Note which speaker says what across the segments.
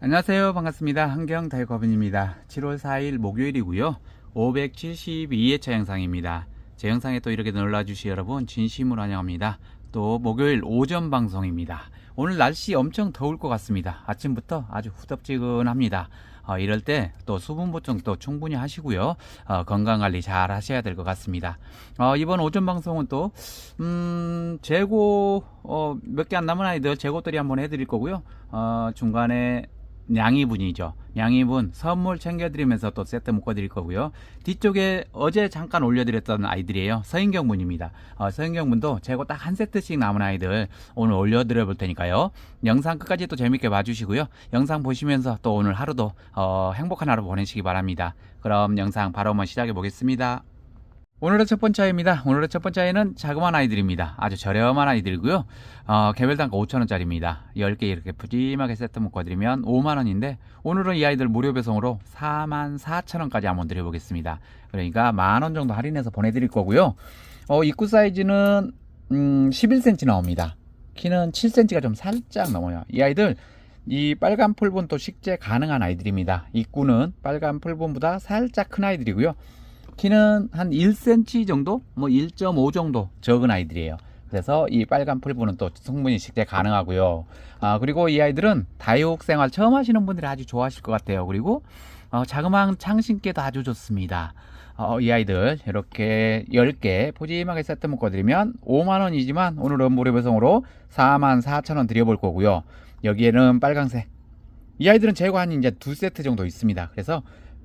Speaker 1: 안녕하세요. 반갑습니다. 한경달거분입니다. 7월 4일 목요일이고요. 572회차 영상입니다. 제 영상에 또 이렇게 놀라주시 여러분 진심으로 환영합니다. 또 목요일 오전 방송입니다. 오늘 날씨 엄청 더울 것 같습니다. 아침부터 아주 후덥지근합니다. 어, 이럴 때 또 수분 보충 또 충분히 하시고요. 어, 건강 관리 잘 하셔야 될 것 같습니다. 어, 이번 오전 방송은 또, 음, 재고, 어, 몇 개 안 남은 아이들 재고들이 한번 해드릴 거고요. 어, 중간에 양이분이죠. 양이분 선물 챙겨드리면서 또 세트 묶어드릴 거고요. 뒤쪽에 어제 잠깐 올려드렸던 아이들이에요. 서인경 분입니다. 어, 서인경 분도 재고 딱 한 세트씩 남은 아이들 오늘 올려드려 볼 테니까요. 영상 끝까지 또 재밌게 봐주시고요. 영상 보시면서 또 오늘 하루도 어, 행복한 하루 보내시기 바랍니다. 그럼 영상 바로 한번 시작해 보겠습니다. 오늘의 첫 번째 아이입니다. 오늘의 첫 번째 아이는 자그마한 아이들입니다. 아주 저렴한 아이들이고요. 어, 개별 단가 5천원짜리입니다. 10개 이렇게 푸짐하게 세트 묶어드리면 5만원인데 오늘은 이 아이들 무료 배송으로 4만 4천원까지 한번 드려보겠습니다. 그러니까 만원 정도 할인해서 보내드릴 거고요. 어, 입구 사이즈는 음, 11cm 나옵니다. 키는 7cm가 좀 살짝 넘어요. 이 아이들 이 빨간 풀분 또 식재 가능한 아이들입니다. 입구는 빨간 풀분보다 살짝 큰 아이들이고요. 키는 한 1cm 정도, 뭐 1.5 정도 적은 아이들이에요. 그래서 이 빨간 풀분은 또 충분히 식재 가능하고요. 아, 그리고 이 아이들은 다육 생활 처음 하시는 분들이 아주 좋아하실 것 같아요. 그리고 어, 자그마한 창신께도 아주 좋습니다. 어, 이 아이들 이렇게 10개 푸짐하게 세트 묶어드리면 5만원이지만 오늘은 무료 배송으로 4만 4천원 드려볼 거고요. 여기에는 빨강색. 이 아이들은 재고 한 이제 두 세트 정도 있습니다. 그래서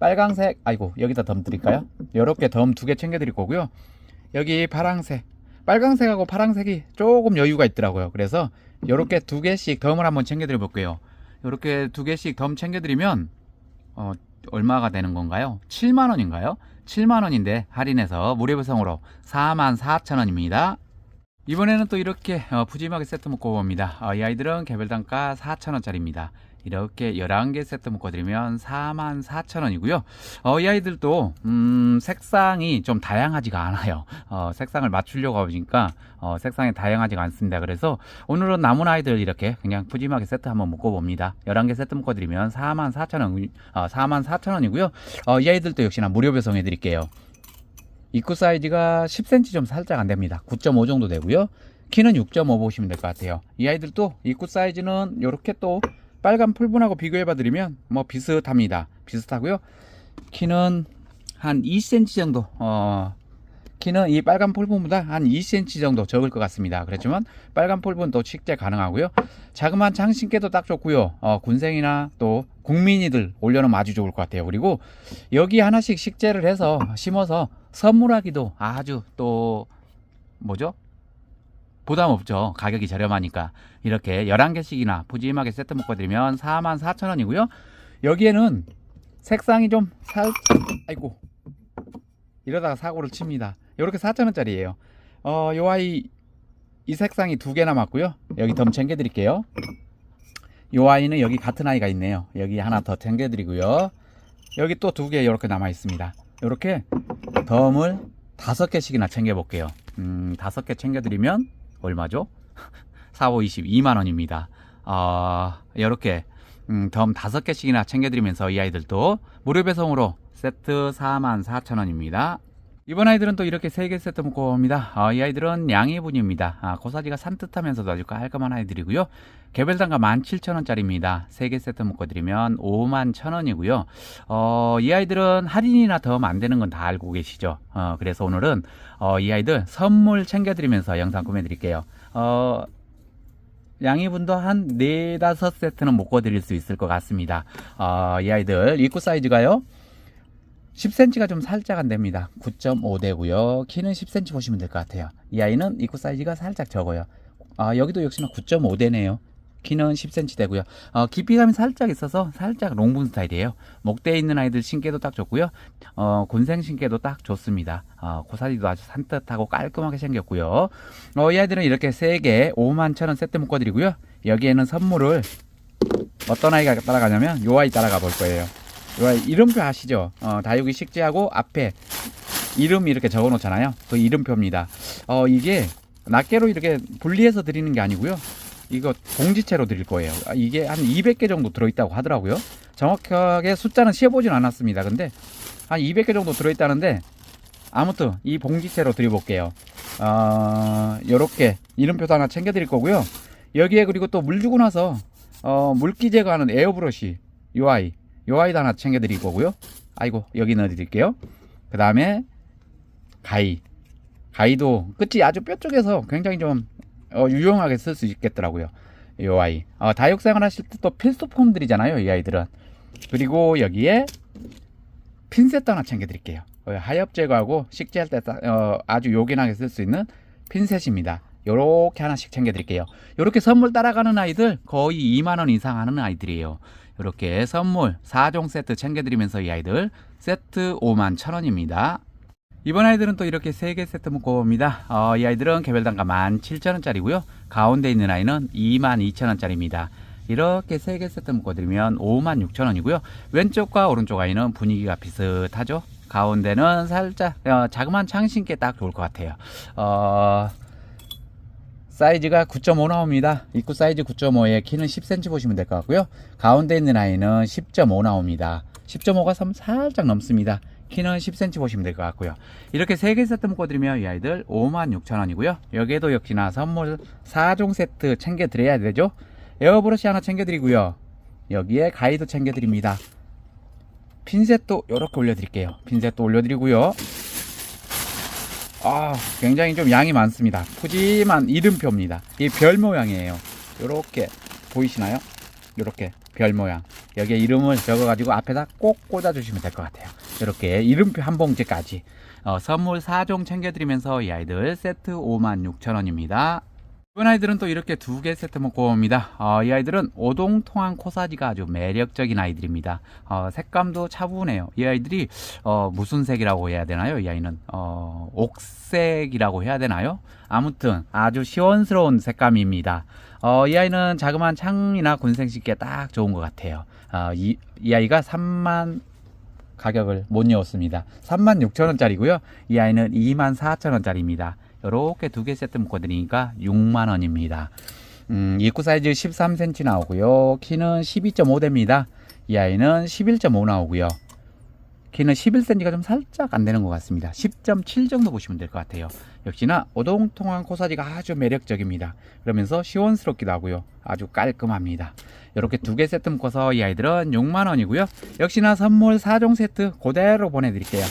Speaker 1: 빨강색, 아이고, 여기다 덤 드릴까요? 이렇게 덤 두 개 챙겨 드릴 거고요. 여기 파랑색. 빨강색하고 파랑색이 조금 여유가 있더라고요. 그래서 이렇게 두 개씩 덤을 한번 챙겨 드려 볼게요. 이렇게 두 개씩 덤 챙겨 드리면, 어, 얼마가 되는 건가요? 7만 원인가요? 7만 원인데 할인해서 무료 배송으로 4만 4천 원입니다. 이번에는 또 이렇게 어, 푸짐하게 세트 묶어 봅니다. 어, 이 아이들은 개별 단가 4,000원짜리입니다. 이렇게 11개 세트 묶어드리면 44,000원이고요. 어, 이 아이들도 음, 색상이 좀 다양하지가 않아요. 어, 색상을 맞추려고 하니까 어, 색상이 다양하지가 않습니다. 그래서 오늘은 남은 아이들 이렇게 그냥 푸짐하게 세트 한번 묶어봅니다. 11개 세트 묶어드리면 44,000원, 어, 44,000원이고요. 어, 이 아이들도 역시나 무료 배송해드릴게요. 입구 사이즈가 10cm 좀 살짝 안 됩니다. 9.5 정도 되고요. 키는 6.5 보시면 될 것 같아요. 이 아이들도 입구 사이즈는 이렇게 또 빨간 풀분하고 비교해 봐 드리면 뭐 비슷합니다. 비슷하고요. 키는 한 2cm 정도 어 키는 이 빨간 풀분보다 한 2cm 정도 적을 것 같습니다. 그렇지만 빨간 풀분도 식재 가능하고요. 자그마한 창신께도 딱 좋고요. 어, 군생이나 또 국민이들 올려놓으면 아주 좋을 것 같아요. 그리고 여기 하나씩 식재를 해서 심어서 선물하기도 아주 또 뭐죠? 부담 없죠. 가격이 저렴하니까. 이렇게 11개씩이나 푸짐하게 세트 묶어드리면 44,000원이고요. 여기에는 색상이 좀 살짝, 아이고. 이러다가 사고를 칩니다. 이렇게 4,000원짜리예요. 어, 요 아이, 이 색상이 두 개 남았고요. 여기 덤 챙겨 드릴게요. 요 아이는 여기 같은 아이가 있네요. 여기 하나 더 챙겨 드리고요. 여기 또 두 개 이렇게 남아 있습니다. 이렇게 덤을 다섯 개씩이나 챙겨 볼게요. 음, 다섯 개 챙겨 드리면 얼마죠? 4, 5, 20, 2만원입니다. 어, 이렇게, 음, 덤 다섯 개씩이나 챙겨드리면서 이 아이들도 무료 배송으로 세트 4만 4천원입니다. 이번 아이들은 또 이렇게 세 개 세트 묶어봅니다. 어, 이 아이들은 양이분입니다. 아, 고사지가 산뜻하면서도 아주 깔끔한 아이들이고요. 개별 단가 17,000원짜리입니다. 세 개 세트 묶어드리면 5만 1,000원이고요. 어, 이 아이들은 할인이나 덤안 되는 건 다 알고 계시죠. 어, 그래서 오늘은 어, 이 아이들 선물 챙겨드리면서 영상 꾸며드릴게요. 어, 양이분도 한 네다섯 세트는 묶어드릴 수 있을 것 같습니다. 어, 이 아이들 입구 사이즈가요. 10cm가 좀 살짝 안 됩니다. 9.5 되고요. 키는 10cm 보시면 될 것 같아요. 이 아이는 입구 사이즈가 살짝 적어요. 아, 여기도 역시나 9.5 되네요. 키는 10cm 되고요. 어, 깊이감이 살짝 있어서 살짝 롱분 스타일이에요. 목대에 있는 아이들 신기도 딱 좋고요. 어, 곤생 신기도 딱 좋습니다. 어, 고사리도 아주 산뜻하고 깔끔하게 생겼고요. 어, 이 아이들은 이렇게 3개 5만 천원 세트 묶어드리고요. 여기에는 선물을 어떤 아이가 따라가냐면 요 아이 따라가 볼 거예요. 이름표 아시죠? 어, 다육이 식재하고 앞에 이름 이렇게 적어 놓잖아요. 그 이름표입니다. 어, 이게 낱개로 이렇게 분리해서 드리는 게 아니고요. 이거 봉지채로 드릴 거예요. 아, 이게 한 200개 정도 들어있다고 하더라고요. 정확하게 숫자는 세보진 않았습니다. 근데 한 200개 정도 들어있다는데 아무튼 이 봉지채로 드려볼게요. 어, 요렇게 이름표도 하나 챙겨드릴 거고요. 여기에 그리고 또 물 주고 나서 어, 물기 제거하는 에어브러시 요 아이 요 아이도 하나 챙겨 드릴 거고요. 아이고 여기 넣어 드릴게요. 그 다음에 가위 가위도 끝이 아주 뾰족해서 굉장히 좀 어, 유용하게 쓸 수 있겠더라고요. 이 아이 어, 다육생활 하실 때 또 필수품들이잖아요. 이 아이들은 그리고 여기에 핀셋도 하나 챙겨 드릴게요. 어, 하엽 제거하고 식재할 때 따- 어, 아주 요긴하게 쓸 수 있는 핀셋입니다. 요렇게 하나씩 챙겨 드릴게요. 요렇게 선물 따라가는 아이들 거의 2만원 이상 하는 아이들이에요. 요렇게 선물 4종 세트 챙겨드리면서 이 아이들 세트 5만 1천원입니다. 이번 아이들은 또 이렇게 3개 세트 묶어봅니다. 어, 이 아이들은 개별 단가 17,000원짜리고요. 가운데 있는 아이는 22,000원짜리입니다. 이렇게 3개 세트 묶어드리면 56,000원이고요. 왼쪽과 오른쪽 아이는 분위기가 비슷하죠. 가운데는 살짝 어, 자그마한 창 신기에 딱 좋을 것 같아요. 어, 사이즈가 9.5 나옵니다. 입구 사이즈 9.5에 키는 10cm 보시면 될 것 같고요. 가운데 있는 아이는 10.5 나옵니다. 10.5가 살짝 넘습니다. 키는 10cm 보시면 될 것 같고요. 이렇게 3개 세트 묶어드리면 이 아이들 56,000원이고요. 여기에도 역시나 선물 4종 세트 챙겨드려야 되죠. 에어브러시 하나 챙겨드리고요. 여기에 가위도 챙겨드립니다. 핀셋도 이렇게 올려드릴게요. 핀셋도 올려드리고요. 아, 굉장히 좀 양이 많습니다. 푸짐한 이름표입니다. 이 별 모양이에요. 요렇게 보이시나요? 요렇게 별 모양. 여기에 이름을 적어가지고 앞에다 꼭 꽂아주시면 될 것 같아요. 이렇게 이름표 한 봉지까지 어, 선물 4종 챙겨드리면서 이 아이들 세트 56,000원입니다. 이번 아이들은 또 이렇게 두 개 세트 먹고 옵니다. 어, 이 아이들은 오동통한 코사지가 아주 매력적인 아이들입니다. 어, 색감도 차분해요. 이 아이들이 어, 무슨 색이라고 해야 되나요? 이 아이는 어, 옥색이라고 해야 되나요? 아무튼 아주 시원스러운 색감입니다. 어, 이 아이는 자그마한 창이나 군생 씻기에 딱 좋은 것 같아요. 어, 이, 이 아이가 3만 가격을 못 이었습니다. 3만 6천 원짜리고요. 이 아이는 2만 4천 원짜리입니다. 이렇게 두 개 세트 묶어드리니까 6만 원입니다. 음, 입구 사이즈 13cm 나오고요. 키는 12.5대입니다. 이 아이는 11.5 나오고요. 키는 11cm가 좀 살짝 안 되는 것 같습니다. 10.7 정도 보시면 될 것 같아요. 역시나 오동통한 코사지가 아주 매력적입니다. 그러면서 시원스럽기도 하고요. 아주 깔끔합니다. 이렇게 두 개 세트 묶어서 이 아이들은 6만 원이고요. 역시나 선물 4종 세트 그대로 보내드릴게요.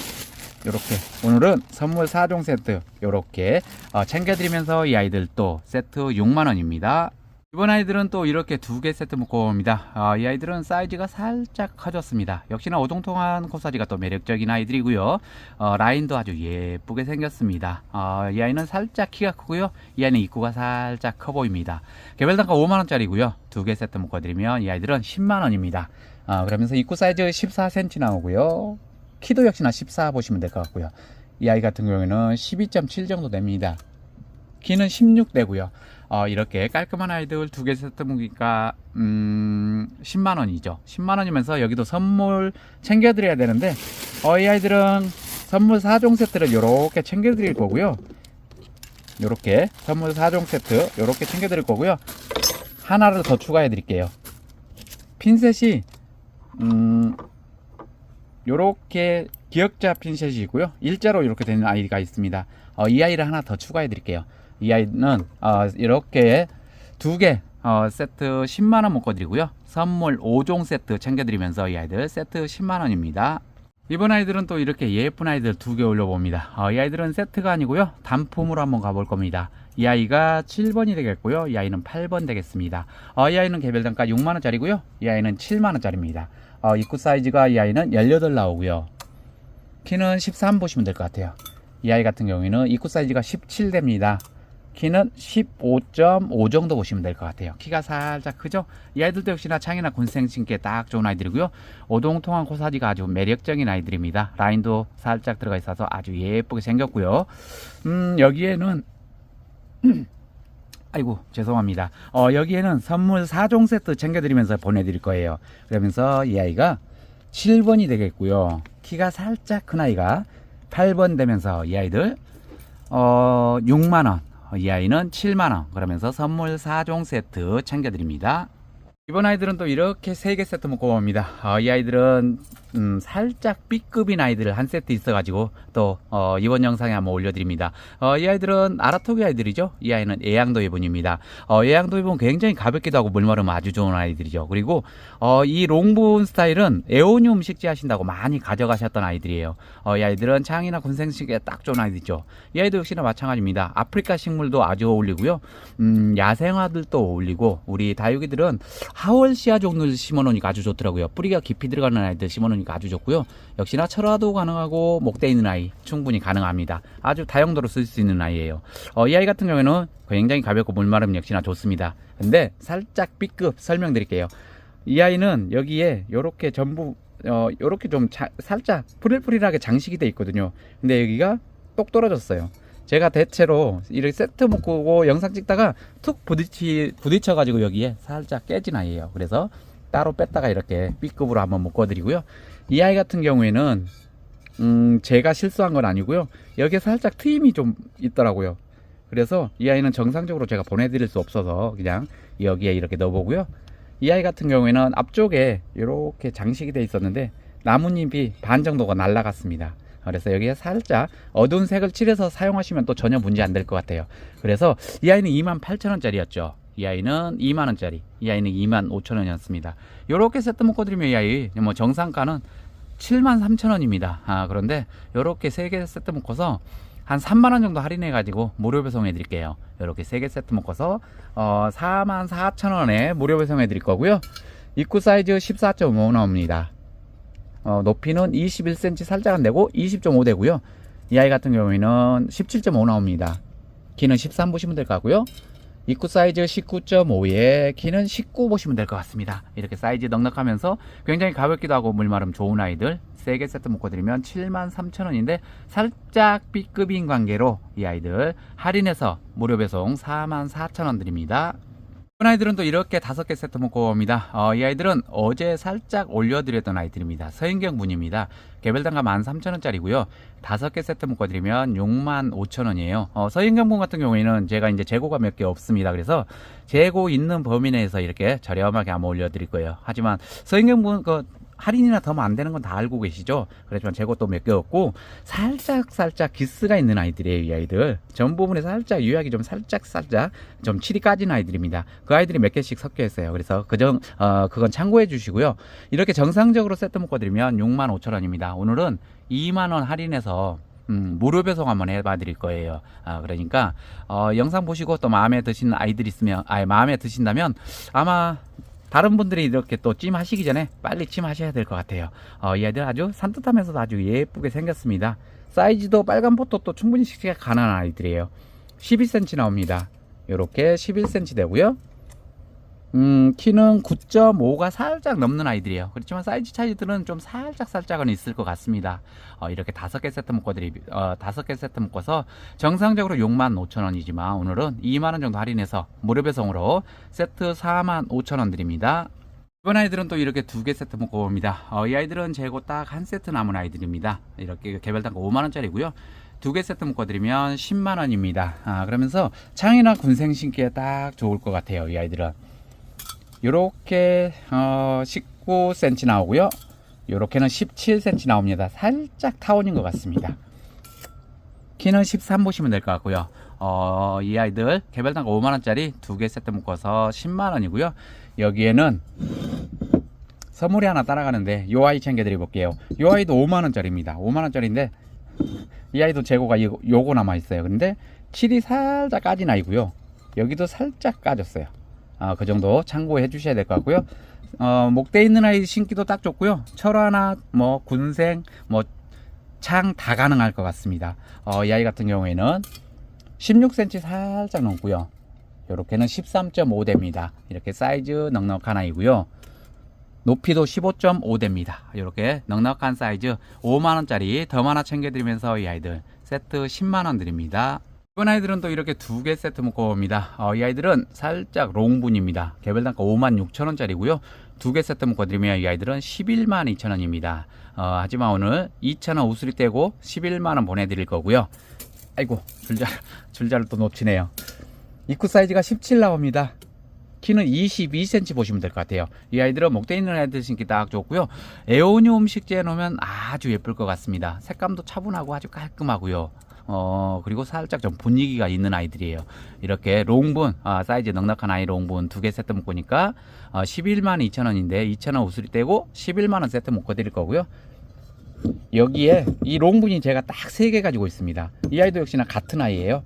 Speaker 1: 이렇게 오늘은 선물 4종 세트 이렇게 어, 챙겨드리면서 이 아이들 또 세트 6만 원입니다. 이번 아이들은 또 이렇게 두 개 세트 묶어 옵니다. 아, 이 아이들은 사이즈가 살짝 커졌습니다. 역시나 오동통한 코사지가 또 매력적인 아이들이고요. 어, 라인도 아주 예쁘게 생겼습니다. 어, 이 아이는 살짝 키가 크고요. 이 아이는 입구가 살짝 커 보입니다. 개별 단가 5만 원짜리고요. 두 개 세트 묶어드리면 이 아이들은 10만 원입니다. 아, 그러면서 입구 사이즈 14cm 나오고요. 키도 역시나 14 보시면 될 것 같고요. 이 아이 같은 경우에는 12.7 정도 됩니다. 키는 16대고요. 어, 이렇게 깔끔한 아이들 두 개 세트 무기가 음, 10만 원이죠. 10만 원이면서 여기도 선물 챙겨드려야 되는데 어, 이 아이들은 선물 4종 세트를 이렇게 챙겨드릴 거고요. 이렇게 선물 4종 세트 이렇게 챙겨드릴 거고요. 하나를 더 추가해 드릴게요. 핀셋이 음, 요렇게 기역자 핀셋이고요. 일자로 이렇게 되는 아이가 있습니다. 어, 이 아이를 하나 더 추가해 드릴게요. 이 아이는 어, 이렇게 두개 어, 세트 10만 원 묶어드리고요. 선물 5종 세트 챙겨드리면서 이 아이들 세트 10만 원입니다. 이번 아이들은 또 이렇게 예쁜 아이들 두 개 올려봅니다. 어, 이 아이들은 세트가 아니고요. 단품으로 한번 가볼 겁니다. 이 아이가 7번이 되겠고요. 이 아이는 8번 되겠습니다. 어, 이 아이는 개별 단가 6만 원짜리고요. 이 아이는 7만 원짜리입니다. 어, 입구 사이즈가 이 아이는 18 나오고요. 키는 13 보시면 될 것 같아요. 이 아이 같은 경우에는 입구 사이즈가 17 됩니다. 키는 15.5 정도 보시면 될 것 같아요. 키가 살짝 크죠? 이 아이들도 역시나 창이나 군생 신기에 딱 좋은 아이들이고요. 오동통한 코사지가 아주 매력적인 아이들입니다. 라인도 살짝 들어가 있어서 아주 예쁘게 생겼고요. 음, 여기에는 아이고 죄송합니다. 어, 여기에는 선물 4종 세트 챙겨드리면서 보내드릴 거예요. 그러면서 이 아이가 7번이 되겠고요. 키가 살짝 큰 아이가 8번 되면서 이 아이들 어, 6만 원. 이 아이는 7만원. 그러면서 선물 4종 세트 챙겨드립니다. 이번 아이들은 또 이렇게 3개 세트 먹고 봅니다. 어, 이 아이들은 음, 살짝 B급인 아이들 한 세트 있어가지고 또 어, 이번 영상에 한번 올려드립니다. 어, 이 아이들은 아라토기 아이들이죠. 이 아이는 애양도 이분입니다. 어, 애양도 이분 굉장히 가볍기도 하고 물마르면 아주 좋은 아이들이죠. 그리고 어, 이 롱분 스타일은 에오늄 식재 하신다고 많이 가져가셨던 아이들이에요. 어, 이 아이들은 창이나 군생식에 딱 좋은 아이들이죠. 이 아이도 역시나 마찬가지입니다. 아프리카 식물도 아주 어울리고요. 음, 야생화들도 어울리고 우리 다육이들은 하월시아 종류를 심어놓으니까 아주 좋더라고요. 뿌리가 깊이 들어가는 아이들 심어놓으니까 아주 좋고요. 역시나 철화도 가능하고 목대 있는 아이 충분히 가능합니다. 아주 다용도로 쓸 수 있는 아이예요. 어, 이 아이 같은 경우에는 굉장히 가볍고 물마름 역시나 좋습니다. 근데 살짝 B급 설명드릴게요. 이 아이는 여기에 요렇게 전부 어 요렇게 좀 자- 살짝 프릴프릴하게 장식이 돼 있거든요. 근데 여기가 똑 떨어졌어요. 제가 대체로 이렇게 세트 묶고 영상 찍다가 툭 부딪히 부딪혀 가지고 여기에 살짝 깨진 아이예요. 그래서 따로 뺐다가 이렇게 B급으로 한번 묶어 드리고요. 이 아이 같은 경우에는 음 제가 실수한 건 아니고요. 여기에 살짝 트임이 좀 있더라고요. 그래서 이 아이는 정상적으로 제가 보내드릴 수 없어서 그냥 여기에 이렇게 넣어보고요. 이 아이 같은 경우에는 앞쪽에 이렇게 장식이 돼 있었는데 나뭇잎이 반 정도가 날라갔습니다. 그래서 여기에 살짝 어두운 색을 칠해서 사용하시면 또 전혀 문제 안 될 것 같아요. 그래서 이 아이는 28,000원짜리였죠. 이 아이는 2만원짜리, 이 아이는 25,000원이었습니다. 이렇게 세트 묶어드리면 이 아이 뭐 정상가는 73,000원입니다. 아, 그런데 이렇게 세개 세트 묶어서 한 3만 원 정도 할인해 가지고 무료 배송해 드릴게요. 이렇게 세개 세트 묶어서 어 4만 4천 원에 무료 배송해 드릴 거고요. 입구 사이즈 14.5 나옵니다. 어, 높이는 21cm 살짝 안 되고 20.5 되고요. 이 아이 같은 경우에는 17.5 나옵니다. 키는 13 보시면 될 것 같고요. 입구 사이즈 19.5에 키는 19 보시면 될 것 같습니다. 이렇게 사이즈 넉넉하면서 굉장히 가볍기도 하고 물마름 좋은 아이들 3개 세트 묶어드리면 73,000원인데 살짝 B급인 관계로 이 아이들 할인해서 무료 배송 44,000원 드립니다. 이번 아이들은 또 이렇게 다섯 개 세트 묶고 옵니다. 어, 이 아이들은 어제 살짝 올려드렸던 아이들입니다. 서인경 분입니다. 개별 단가 13,000원짜리고요. 다섯 개 세트 묶어드리면 65,000원이에요. 어, 서인경 분 같은 경우에는 제가 이제 재고가 몇 개 없습니다. 그래서 재고 있는 범위 내에서 이렇게 저렴하게 한번 올려드릴 거예요. 하지만 서인경 분그 할인이나 더안 되는 건 다 알고 계시죠? 그렇지만 재고 또몇개 없고 살짝 살짝 기스가 있는 아이들이에요, 이 아이들. 전 부분에 살짝 유약이 좀 살짝 살짝 좀 칠이 까진 아이들입니다. 그 아이들이 몇 개씩 섞여 있어요. 그래서 그정 어 그건 참고해 주시고요. 이렇게 정상적으로 세트 묶어 드리면 6만 5천 원입니다. 오늘은 2만 원 할인해서 음, 무료 배송 한번 해봐 드릴 거예요. 아, 그러니까, 어, 영상 보시고 또 마음에 드시는 아이들 있으면, 아, 마음에 드신다면 아마 다른 분들이 이렇게 또 찜 하시기 전에 빨리 찜 하셔야 될 것 같아요. 어, 이 아이들 아주 산뜻하면서도 아주 예쁘게 생겼습니다. 사이즈도 빨간 포토 또 충분히 식재가 가능한 아이들이에요. 12cm 나옵니다. 이렇게 11cm 되고요. 음, 키는 9.5가 살짝 넘는 아이들이에요. 그렇지만 사이즈 차이들은 좀 살짝 살짝은 있을 것 같습니다. 어, 이렇게 다섯 개 세트 묶어 드리, 어, 다섯 개 세트 묶어서 정상적으로 6만 5천 원이지만 오늘은 2만 원 정도 할인해서 무료 배송으로 세트 4만 5천 원 드립니다. 이번 아이들은 또 이렇게 두 개 세트 묶어 봅니다. 어, 이 아이들은 재고 딱 한 세트 남은 아이들입니다. 이렇게 개별 단가 5만 원짜리고요. 두개 세트 묶어드리면 10만원입니다. 아, 그러면서 창이나 군생 신기에 딱 좋을 것 같아요. 이 아이들은. 요렇게, 어, 19cm 나오고요. 요렇게는 17cm 나옵니다. 살짝 타원인 것 같습니다. 키는 13 보시면 될 것 같고요. 어, 이 아이들 개별단가 5만원짜리 두 개 세트 묶어서 10만원이고요. 여기에는 선물이 하나 따라가는데 요 아이 챙겨드려 볼게요. 요 아이도 5만원짜리입니다. 5만원짜리인데 이 아이도 재고가 요, 요거 남아있어요. 근데 칠이 살짝 까진 아이고요. 여기도 살짝 까졌어요. 아, 그 정도 참고해 주셔야 될 것 같고요. 어, 목대 있는 아이 신기도 딱 좋고요. 철화나 뭐 군생 뭐 창 다 가능할 것 같습니다. 어, 이 아이 같은 경우에는 16cm 살짝 넘고요. 이렇게는 13.5 됩니다. 이렇게 사이즈 넉넉한 아이고요. 높이도 15.5 됩니다. 이렇게 넉넉한 사이즈 5만원짜리 더 하나 챙겨드리면서 이 아이들 세트 10만원 드립니다. 이번 아이들은 또 이렇게 두 개 세트 묶어봅니다. 어, 이 아이들은 살짝 롱분입니다. 개별 단가 5만 6천원짜리고요. 두 개 세트 묶어드리면 이 아이들은 11만 2천원입니다. 어, 하지만 오늘 2천원 우수리 떼고 11만원 보내드릴 거고요. 아이고 줄자 줄자를 또 놓치네요. 입구 사이즈가 17 나옵니다. 키는 22cm 보시면 될 것 같아요. 이 아이들은 목대 있는 아이들 신기 딱 좋고요. 에오니움 식재해 놓으면 아주 예쁠 것 같습니다. 색감도 차분하고 아주 깔끔하고요. 어 그리고 살짝 좀 분위기가 있는 아이들이에요. 이렇게 롱분 아, 사이즈 넉넉한 아이 롱분 두개 세트 묶으니까 어, 11만 2천 원인데 2천 원 우수리 떼고 11만 원 세트 묶어 드릴 거고요. 여기에 이 롱분이 제가 딱 세 개 가지고 있습니다. 이 아이도 역시나 같은 아이예요.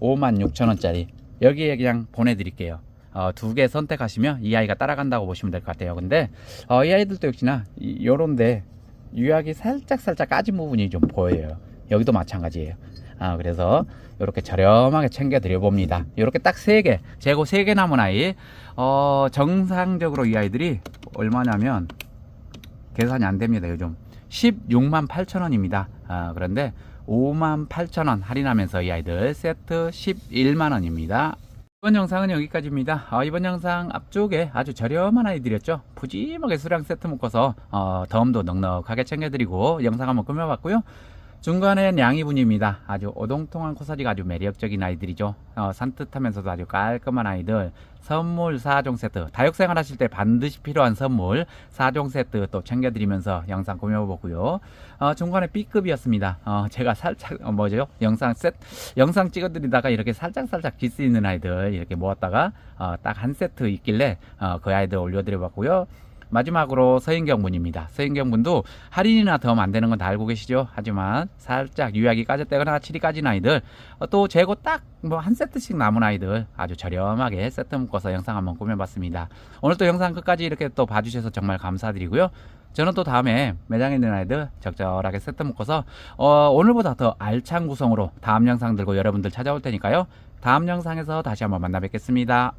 Speaker 1: 5만 6천 원짜리. 여기에 그냥 보내드릴게요. 어, 두 개 선택하시면 이 아이가 따라간다고 보시면 될 것 같아요. 근데 어, 이 아이들도 역시나 이, 요런데 유약이 살짝 살짝 까진 부분이 좀 보여요. 여기도 마찬가지예요. 아, 그래서 이렇게 저렴하게 챙겨 드려 봅니다. 이렇게 딱 세 개, 재고 세 개 남은 아이. 어, 정상적으로 이 아이들이 얼마냐면 계산이 안 됩니다. 요즘 16만 8천 원입니다. 아, 그런데 5만 8천 원 할인하면서 이 아이들 세트 11만 원입니다. 이번 영상은 여기까지입니다. 어, 이번 영상 앞쪽에 아주 저렴한 아이들이었죠. 푸짐하게 수량 세트 묶어서 어, 덤도 넉넉하게 챙겨드리고 영상 한번 꾸며봤고요. 중간엔 양이분입니다. 아주 오동통한 코사지가 아주 매력적인 아이들이죠. 어, 산뜻하면서도 아주 깔끔한 아이들. 선물 4종 세트. 다육생활 하실 때 반드시 필요한 선물 4종 세트 또 챙겨드리면서 영상 꾸며보고요. 어, 중간에 B급이었습니다. 어, 제가 살짝, 어, 뭐죠? 영상 셋, 영상 찍어드리다가 이렇게 살짝살짝 기스 있는 아이들 이렇게 모았다가 어, 딱 한 세트 있길래 어, 그 아이들 올려드려봤고요. 마지막으로 서인경 분입니다. 서인경 분도 할인이나 더안 되는 건 다 알고 계시죠? 하지만 살짝 유약이 까졌다거나 칠이 까진 아이들 어, 또 재고 딱 뭐 한 세트씩 남은 아이들 아주 저렴하게 세트 묶어서 영상 한번 꾸며봤습니다. 오늘 또 영상 끝까지 이렇게 또 봐주셔서 정말 감사드리고요. 저는 또 다음에 매장에 있는 아이들 적절하게 세트 묶어서 어, 오늘보다 더 알찬 구성으로 다음 영상 들고 여러분들 찾아올 테니까요. 다음 영상에서 다시 한번 만나 뵙겠습니다.